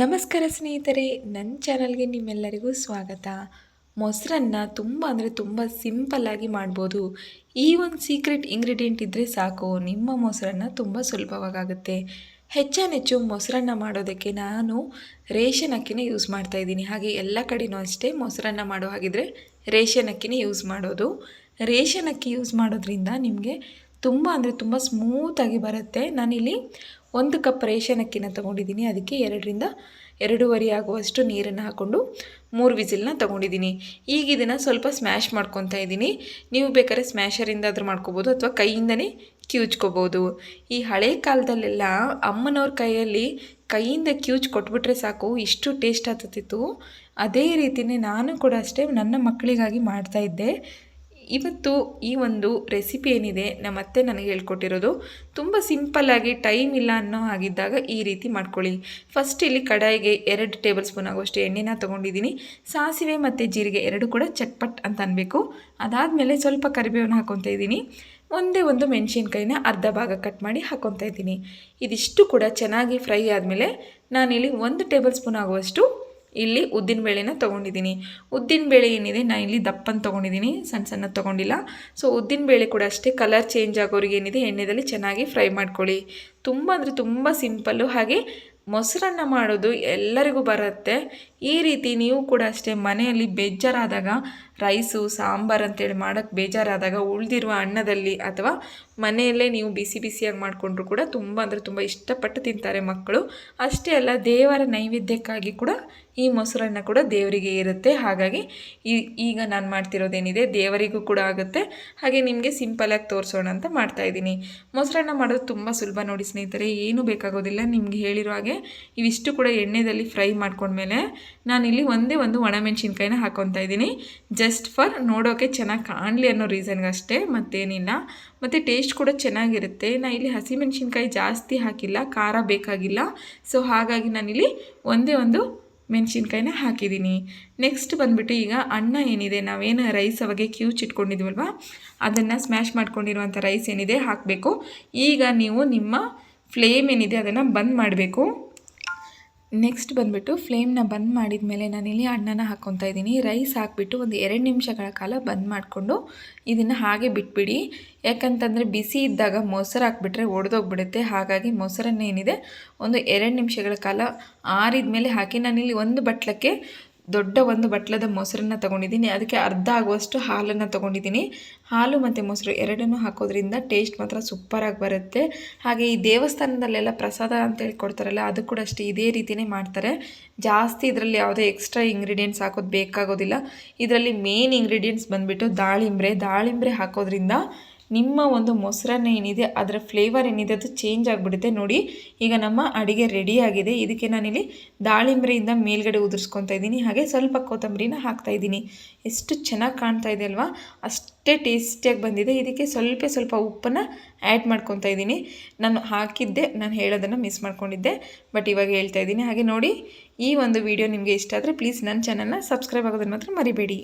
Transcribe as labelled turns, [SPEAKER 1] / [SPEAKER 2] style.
[SPEAKER 1] ನಮಸ್ಕಾರ ಸ್ನೇಹಿತರೆ ನನ್ನ ಚಾನಲ್ಗೆ ನಿಮ್ಮೆಲ್ಲರಿಗೂ ಸ್ವಾಗತ. ಮೊಸರನ್ನ ತುಂಬ ಅಂದರೆ ತುಂಬ ಸಿಂಪಲ್ಲಾಗಿ ಮಾಡ್ಬೋದು. ಈ ಒಂದು ಸೀಕ್ರೆಟ್ ಇಂಗ್ರೀಡಿಯೆಂಟ್ ಇದ್ದರೆ ಸಾಕು, ನಿಮ್ಮ ಮೊಸರನ್ನ ತುಂಬ ಸುಲಭವಾಗುತ್ತೆ. ಹೆಚ್ಚಾನೆಚ್ಚು ಮೊಸರನ್ನ ಮಾಡೋದಕ್ಕೆ ನಾನು ರೇಷನ್ ಅಕ್ಕಿನೇ ಯೂಸ್ ಮಾಡ್ತಾ ಇದ್ದೀನಿ. ಹಾಗೆ ಎಲ್ಲ ಕಡೆಯೂ ಅಷ್ಟೇ ಮೊಸರನ್ನ ಮಾಡೋ ಹಾಗಿದ್ರೆ ರೇಷನ್ ಅಕ್ಕಿನೇ ಯೂಸ್ ಮಾಡೋದು. ರೇಷನ್ ಅಕ್ಕಿ ಯೂಸ್ ಮಾಡೋದ್ರಿಂದ ನಿಮಗೆ ತುಂಬ ಅಂದರೆ ತುಂಬ ಸ್ಮೂತಾಗಿ ಬರುತ್ತೆ. ನಾನಿಲ್ಲಿ ಒಂದು ಕಪ್ ರೇಷನ್ ಅಕ್ಕಿನ ತೊಗೊಂಡಿದ್ದೀನಿ. ಅದಕ್ಕೆ ಎರಡರಿಂದ ಎರಡೂವರೆ ಆಗುವಷ್ಟು ನೀರನ್ನು ಹಾಕ್ಕೊಂಡು ಮೂರು ವಿಸಿಲ್ನ ತೊಗೊಂಡಿದ್ದೀನಿ. ಈಗ ಇದನ್ನು ಸ್ವಲ್ಪ ಸ್ಮ್ಯಾಶ್ ಮಾಡ್ಕೊತಾ ಇದ್ದೀನಿ. ನೀವು ಬೇಕಾದ್ರೆ ಸ್ಮ್ಯಾಶರಿಂದಾದರೂ ಮಾಡ್ಕೋಬೋದು ಅಥವಾ ಕೈಯಿಂದನೇ ಕ್ಯೂಚ್ಕೋಬೋದು. ಈ ಹಳೆ ಕಾಲದಲ್ಲೆಲ್ಲ ಅಮ್ಮನವ್ರ ಕೈಯಲ್ಲಿ ಕೈಯಿಂದ ಕ್ಯೂಚ್ ಕೊಟ್ಬಿಟ್ರೆ ಸಾಕು, ಇಷ್ಟು ಟೇಸ್ಟ್ ಆಗ್ತಿತ್ತು. ಅದೇ ರೀತಿಯೇ ನಾನು ಕೂಡ ಅಷ್ಟೇ ನನ್ನ ಮಕ್ಕಳಿಗಾಗಿ ಮಾಡ್ತಾಯಿದ್ದೆ ಇವತ್ತು ಈ ಒಂದು ರೆಸಿಪಿ ಏನಿದೆ ನಮ್ಮ ಅತ್ತೆ ನನಗೆ ಹೇಳ್ಕೊಟ್ಟಿರೋದು, ತುಂಬ ಸಿಂಪಲ್ಲಾಗಿ ಟೈಮ್ ಇಲ್ಲ ಅನ್ನೋ ಆಗಿದ್ದಾಗ ಈ ರೀತಿ ಮಾಡ್ಕೊಳ್ಳಿ. ಫಸ್ಟ್ ಇಲ್ಲಿ ಕಡಾಯಿಗೆ ಎರಡು ಟೇಬಲ್ ಸ್ಪೂನ್ ಆಗುವಷ್ಟು ಎಣ್ಣೆನ ತೊಗೊಂಡಿದ್ದೀನಿ. ಸಾಸಿವೆ ಮತ್ತು ಜೀರಿಗೆ ಎರಡು ಕೂಡ ಚಟ್ಪಟ್ ಅಂತ ಅನ್ಬೇಕು. ಅದಾದಮೇಲೆ ಸ್ವಲ್ಪ ಕರಿಬೇವನ್ನು ಹಾಕೊತಾ ಇದ್ದೀನಿ. ಒಂದೇ ಒಂದು ಮೆಣಸಿನ್ಕಾಯಿನ ಅರ್ಧ ಭಾಗ ಕಟ್ ಮಾಡಿ ಹಾಕೊತಾ ಇದ್ದೀನಿ. ಇದಿಷ್ಟು ಕೂಡ ಚೆನ್ನಾಗಿ ಫ್ರೈ ಆದಮೇಲೆ ನಾನಿಲ್ಲಿ ಒಂದು ಟೇಬಲ್ ಸ್ಪೂನ್ ಆಗುವಷ್ಟು ಇಲ್ಲಿ ಉದ್ದಿನ ಬೇಳೆನ ತೊಗೊಂಡಿದ್ದೀನಿ. ಉದ್ದಿನ ಬೇಳೆ ಏನಿದೆ ನಾನು ಇಲ್ಲಿ ದಪ್ಪನ ತೊಗೊಂಡಿದ್ದೀನಿ ಸಣ್ಣ ಸಣ್ಣ ತೊಗೊಂಡಿಲ್ಲ. ಸೊ ಉದ್ದಿನ ಬೇಳೆ ಕೂಡ ಅಷ್ಟೇ ಕಲರ್ ಚೇಂಜ್ ಆಗೋರಿಗೆ ಏನಿದೆ, ಎಣ್ಣೆದಲ್ಲಿ ಚೆನ್ನಾಗಿ ಫ್ರೈ ಮಾಡ್ಕೊಳ್ಳಿ. ತುಂಬ ಅಂದರೆ ತುಂಬ ಸಿಂಪಲ್ಲು. ಹಾಗೆ ಮೊಸರನ್ನ ಮಾಡೋದು ಎಲ್ಲರಿಗೂ ಬರುತ್ತೆ. ಈ ರೀತಿ ನೀವು ಕೂಡ ಅಷ್ಟೇ ಮನೆಯಲ್ಲಿ ಬೇಜಾರಾದಾಗ ರೈಸು ಸಾಂಬಾರು ಅಂತೇಳಿ ಮಾಡೋಕ್ಕೆ ಬೇಜಾರಾದಾಗ, ಉಳಿದಿರುವ ಅನ್ನದಲ್ಲಿ ಅಥವಾ ಮನೆಯಲ್ಲೇ ನೀವು ಬಿಸಿ ಬಿಸಿಯಾಗಿ ಮಾಡಿಕೊಂಡ್ರು ಕೂಡ ತುಂಬ ಅಂದರೆ ತುಂಬ ಇಷ್ಟಪಟ್ಟು ತಿಂತಾರೆ ಮಕ್ಕಳು. ಅಷ್ಟೇ ಅಲ್ಲ, ದೇವರ ನೈವೇದ್ಯಕ್ಕಾಗಿ ಕೂಡ ಈ ಮೊಸರನ್ನ ಕೂಡ ದೇವರಿಗೆ ಇರುತ್ತೆ. ಹಾಗಾಗಿ ಈಗ ನಾನು ಮಾಡ್ತಿರೋದೇನಿದೆ ದೇವರಿಗೂ ಕೂಡ ಆಗುತ್ತೆ. ಹಾಗೆ ನಿಮಗೆ ಸಿಂಪಲಾಗಿ ತೋರಿಸೋಣ ಅಂತ ಮಾಡ್ತಾಯಿದ್ದೀನಿ ಮೊಸರನ್ನ ಮಾಡೋದು ತುಂಬ ಸುಲಭ ನೋಡಿ ಸ್ನೇಹಿತರೆ, ಏನೂ ಬೇಕಾಗೋದಿಲ್ಲ. ನಿಮಗೆ ಹೇಳಿರೋ ಹಾಗೆ ಇವಿಷ್ಟು ಕೂಡ ಎಣ್ಣೆದಲ್ಲಿ ಫ್ರೈ ಮಾಡ್ಕೊಂಡ್ಮೇಲೆ ನಾನಿಲ್ಲಿ ಒಂದೇ ಒಂದು ಒಣಮೆಣ್ಸಿನ್ಕಾಯಿನ ಹಾಕೊತಾ ಇದ್ದೀನಿ. ಜಸ್ಟ್ ಫಾರ್ ನೋಡೋಕ್ಕೆ ಚೆನ್ನಾಗಿ ಕಾಣಲಿ ಅನ್ನೋ ರೀಸನ್ಗಷ್ಟೇ ಮತ್ತೇನಿಲ್ಲ. ಮತ್ತು ಟೇಸ್ಟ್ ಕೂಡ ಚೆನ್ನಾಗಿರುತ್ತೆ. ನಾನು ಇಲ್ಲಿ ಹಸಿಮೆಣ್ಸಿನ್ಕಾಯಿ ಜಾಸ್ತಿ ಹಾಕಿಲ್ಲ, ಖಾರ ಬೇಕಾಗಿಲ್ಲ. ಸೊ ಹಾಗಾಗಿ ನಾನಿಲ್ಲಿ ಒಂದೇ ಒಂದು ಮೆಣಸಿನ್ಕಾಯಿನ ಹಾಕಿದ್ದೀನಿ. ನೆಕ್ಸ್ಟ್ ಬಂದುಬಿಟ್ಟು ಈಗ ಅನ್ನ ಏನಿದೆ, ನಾವೇನು ರೈಸ್ ಅವಾಗೆ ಕ್ಯೂಚಿಟ್ಕೊಂಡಿದ್ವಲ್ವ ಅದನ್ನು ಸ್ಮ್ಯಾಶ್ ಮಾಡ್ಕೊಂಡಿರುವಂಥ ರೈಸ್ ಏನಿದೆ, ಹಾಕಬೇಕು. ಈಗ ನೀವು ನಿಮ್ಮ ಫ್ಲೇಮ್ ಏನಿದೆ, ಅದನ್ನು ಬಂದ್ ಮಾಡಬೇಕು. ನೆಕ್ಸ್ಟ್ ಬಂದುಬಿಟ್ಟು ಫ್ಲೇಮ್ನ ಬಂದ್ ಮಾಡಿದ ಮೇಲೆ ನಾನಿಲ್ಲಿ ಅಣ್ಣನ ಹಾಕ್ಕೊತಾ ಇದ್ದೀನಿ. ರೈಸ್ ಹಾಕಿಬಿಟ್ಟು ಒಂದು ಎರಡು ನಿಮಿಷಗಳ ಕಾಲ ಬಂದ್ ಮಾಡಿಕೊಂಡು ಇದನ್ನು ಹಾಗೆ ಬಿಟ್ಬಿಡಿ. ಯಾಕಂತಂದರೆ ಬಿಸಿ ಇದ್ದಾಗ ಮೊಸರು ಹಾಕ್ಬಿಟ್ರೆ ಒಡೆದೋಗ್ಬಿಡುತ್ತೆ. ಹಾಗಾಗಿ ಮೊಸರನ್ನ ಏನಿದೆ, ಒಂದು ಎರಡು ನಿಮಿಷಗಳ ಕಾಲ ಆರಿದ ಮೇಲೆ ಹಾಕಿ ನಾನಿಲ್ಲಿ ಒಂದು ಬಟ್ಲಕ್ಕೆ ದೊಡ್ಡ ಒಂದು ಬಟ್ಲದ ಮೊಸರನ್ನ ತೊಗೊಂಡಿದ್ದೀನಿ. ಅದಕ್ಕೆ ಅರ್ಧ ಆಗುವಷ್ಟು ಹಾಲನ್ನು ತೊಗೊಂಡಿದ್ದೀನಿ. ಹಾಲು ಮತ್ತು ಮೊಸರು ಎರಡನ್ನೂ ಹಾಕೋದ್ರಿಂದ ಟೇಸ್ಟ್ ಮಾತ್ರ ಸೂಪರಾಗಿ ಬರುತ್ತೆ. ಹಾಗೆ ಈ ದೇವಸ್ಥಾನದಲ್ಲೆಲ್ಲ ಪ್ರಸಾದ ಅಂತೇಳಿ ಕೊಡ್ತಾರಲ್ಲ ಅದು ಕೂಡ ಅಷ್ಟೇ ಇದೇ ರೀತಿಯೇ ಮಾಡ್ತಾರೆ. ಜಾಸ್ತಿ ಇದರಲ್ಲಿ ಯಾವುದೇ ಎಕ್ಸ್ಟ್ರಾ ಇಂಗ್ರೀಡಿಯೆಂಟ್ಸ್ ಹಾಕೋದು ಬೇಕಾಗೋದಿಲ್ಲ. ಇದರಲ್ಲಿ ಮೇನ್ ಇಂಗ್ರೀಡಿಯೆಂಟ್ಸ್ ಬಂದುಬಿಟ್ಟು ದಾಳಿಂಬ್ರೆ. ದಾಳಿಂಬ್ರೆ ಹಾಕೋದ್ರಿಂದ ನಿಮ್ಮ ಒಂದು ಮೊಸರನ್ನ ಏನಿದೆ, ಅದರ ಫ್ಲೇವರ್ ಏನಿದೆ, ಅದು ಚೇಂಜ್ ಆಗಿಬಿಡುತ್ತೆ ನೋಡಿ. ಈಗ ನಮ್ಮ ಅಡುಗೆ ರೆಡಿಯಾಗಿದೆ ಇದಕ್ಕೆ ನಾನಿಲ್ಲಿ ದಾಳಿಂಬ್ರೆಯಿಂದ ಮೇಲ್ಗಡೆ ಉದುರಿಸ್ಕೊತಾ ಇದ್ದೀನಿ. ಹಾಗೆ ಸ್ವಲ್ಪ ಕೊತ್ತಂಬರಿನ ಹಾಕ್ತಾ ಇದ್ದೀನಿ. ಎಷ್ಟು ಚೆನ್ನಾಗಿ ಕಾಣ್ತಾ ಇದೆ ಅಲ್ವಾ? ಅಷ್ಟೇ ಟೇಸ್ಟಿಯಾಗಿ ಬಂದಿದೆ. ಇದಕ್ಕೆ ಸ್ವಲ್ಪ ಸ್ವಲ್ಪ ಉಪ್ಪನ್ನು ಆ್ಯಡ್ ಮಾಡ್ಕೊತಾ ಇದ್ದೀನಿ. ನಾನು ಹಾಕಿದ್ದೆ, ನಾನು ಹೇಳೋದನ್ನು ಮಿಸ್ ಮಾಡ್ಕೊಂಡಿದ್ದೆ ಬಟ್ ಇವಾಗ ಹೇಳ್ತಾ ಇದ್ದೀನಿ. ಹಾಗೆ ನೋಡಿ, ಈ ಒಂದು ವಿಡಿಯೋ ನಿಮಗೆ ಇಷ್ಟ ಆದರೆ ಪ್ಲೀಸ್ ನನ್ನ ಚಾನಲ್ನ ಸಬ್ಸ್ಕ್ರೈಬ್ ಆಗೋದನ್ನು ಮಾತ್ರ ಮರಿಬೇಡಿ.